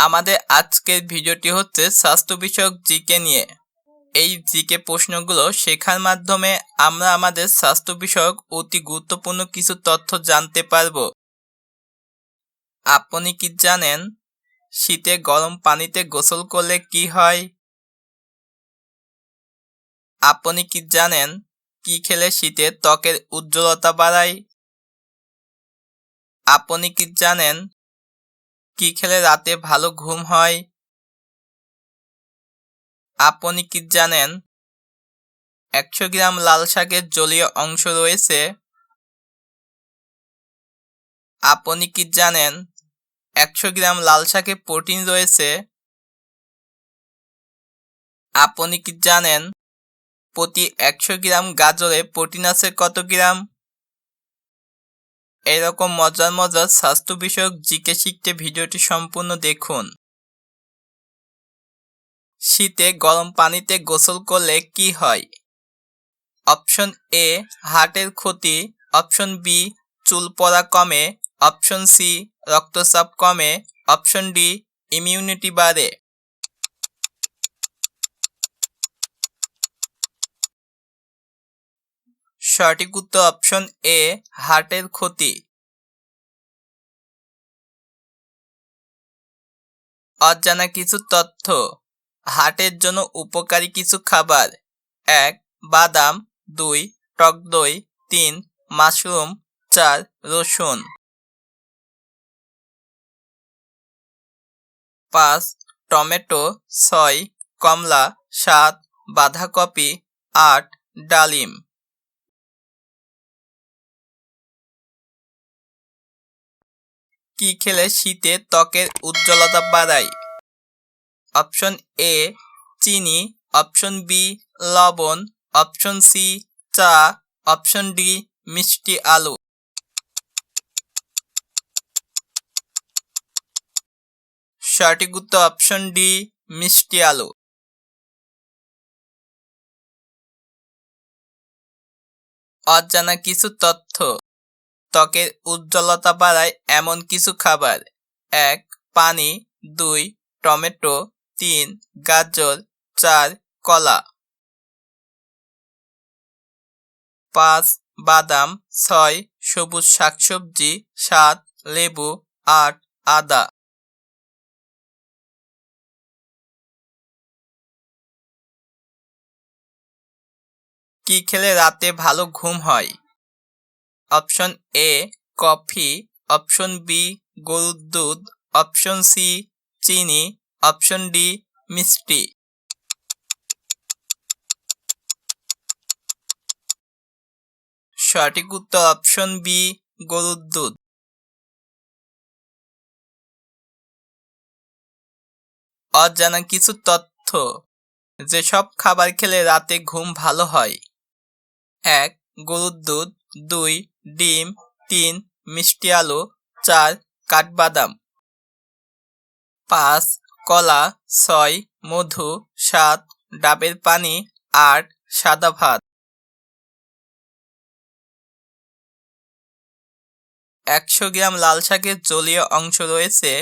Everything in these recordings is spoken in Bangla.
আমাদের আজকের ভিডিওটি হচ্ছে স্বাস্থ্য বিষয়ক জিকে নিয়ে। এই জিকে প্রশ্নগুলো শেখার মাধ্যমে আমরা আমাদের স্বাস্থ্য বিষয়ক অতি গুরুত্বপূর্ণ কিছু তথ্য জানতে পারব। আপনি কি জানেন শীতে গরম পানিতে গোসল করলে কি হয়? আপনি কি জানেন কি খেলে শীতে ত্বকের উজ্জ্বলতা বাড়ায়? আপনি কি জানেন কি খেলে রাতে ভালো ঘুম হয়? আপনি কি জানেন? একশো গ্রাম লাল শাকের জলীয় অংশ রয়েছে। আপনি কি জানেন? একশো গ্রাম লাল শাকে প্রোটিন রয়েছে। আপনি কি জানেন? প্রতি একশো গ্রাম গাজরে প্রোটিন আছে কত গ্রাম? এরকম মজার মজার স্বাস্থ্য বিষয়ক জিকে শিখতে ভিডিওটি সম্পূর্ণ দেখুন। শীতে গরম পানিতে গোসল করলে কি হয়? অপশন এ, হার্টের ক্ষতি। অপশন বি, চুল পড়া কমে। অপশন সি, রক্তচাপ কমে। অপশন ডি ইমিউনিটি বাড়ে। সঠিক উত্তর অপশন এ হার্টের ক্ষতি। অজানা কিছু তথ্য। হার্টের জন্য উপকারী কিছু খাবার। এক, বাদাম। দুই, টক দই। তিন, মাশরুম। চার, রসুন। পাঁচ, টমেটো। ছয়, কমলা। সাত, বাঁধাকপি। আট, ডালিম। কি খেলে শীতে ত্বকের উজ্জ্বলতা বাড়ায়? অপশন এ চিনি। অপশন বি লবণ। অপশন সি চা। অপশন ডি মিষ্টি আলু। সঠিক উত্তর অপশন ডি মিষ্টি আলু। অজানা কিছু তথ্য। ত্বকের উজ্জ্বলতা বাড়ায় এমন কিছু খাবার। এক, পানি। দুই, টমেটো। তিন, গাজর। চার, কলা। পাঁচ, বাদাম। ছয়, সবুজ শাকসবজি। সাত, লেবু। আট, আদা। কি খেলে রাতে ভালো ঘুম হয়? Option A coffee, option B গরুর দুধ, অপশন সি চিনি, অপশন ডি মিষ্টি। সঠিক উত্তর অপশন বি গরুর দুধ। অজানা কিছু তথ্য। যেসব খাবার খেলে রাতে ঘুম ভালো হয়। এক, গরুর দুধ। দুই, ডিম, তিন, মিষ্টি আলু, চার, কাঠবাদাম। পাঁচ, কলা, ছয়, মধু, সাত, ডাবের পানি, আট, সাদা ভাত। একশো গ্রাম লাল শাকের জলীয় অংশ রয়েছে।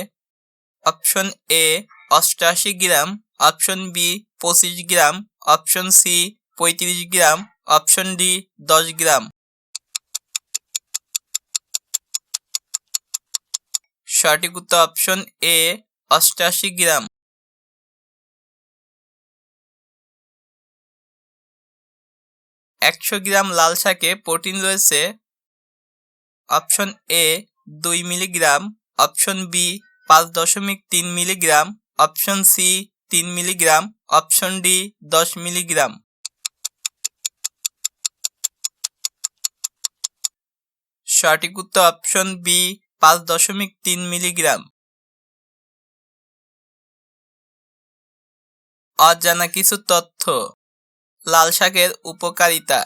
অপশন এ অষ্টআশি গ্রাম। অপশন বি, পঁচিশ গ্রাম। অপশন সি, পঁয়ত্রিশ গ্রাম। অপশন ডি, দশ গ্রাম। সঠিক উত্তর অপশন এ অষ্টাশি গ্রাম। একশো গ্রাম লাল শাকে প্রোটিন রয়েছে। অপশন এ দুই মিলিগ্রাম। অপশন বি পাঁচ দশমিক তিন মিলিগ্রাম। অপশন সি তিন মিলিগ্রাম। অপশন ডি দশ মিলিগ্রাম। সঠিক উত্তর অপশন বি পাঁচ দশমিক তিন মিলিগ্রাম। অজানা কিছু তথ্য। লাল শাকের উপকারিতা।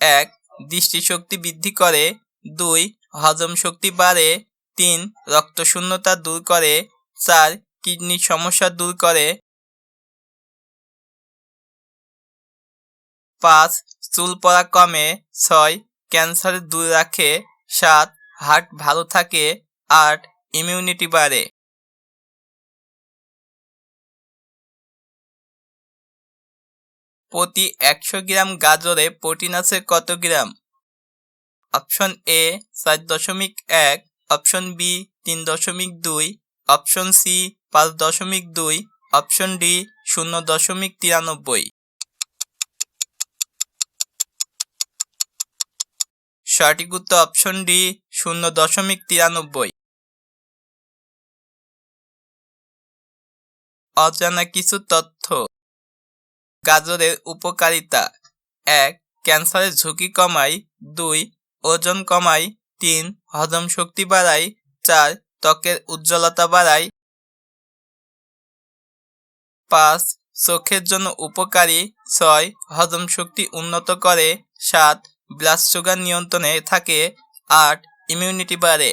এক, দৃষ্টিশক্তি বৃদ্ধি করে। দুই, হজম শক্তি বাড়ে। তিন, রক্তশূন্যতা দূর করে। চার, কিডনির সমস্যা দূর করে। পাঁচ, চুল পড়া কমে। ছয়, ক্যান্সার দূর রাখে। সাত হার্ট ভালো থাকে আট ইমিউনিটি বাড়ে। প্রতি একশো গ্রাম গাজরে প্রোটিন আছে কত গ্রাম? অপশন এ চার দশমিক এক, অপশন বি তিন দশমিক দুই, অপশন সি পাঁচ দশমিক দুই, অপশন ডি শূন্য দশমিক তিরানব্বই। সঠিক উত্তর অপশন ডি শূন্য দশমিক তিরানব্বই। অজানা কিছু তথ্য। গাজরের উপকারিতা। এক, ক্যান্সারের ঝুঁকি কমায়। দুই, ওজন কমায়। তিন, হজম শক্তি বাড়ায়। চার, ত্বকের উজ্জ্বলতা বাড়ায়। পাঁচ, চোখের জন্য উপকারী। ছয়, হজম শক্তি উন্নত করে। সাত, ব্লাড সুগার নিয়ন্ত্রণে থাকে। আট ইমিউনিটি বাড়ে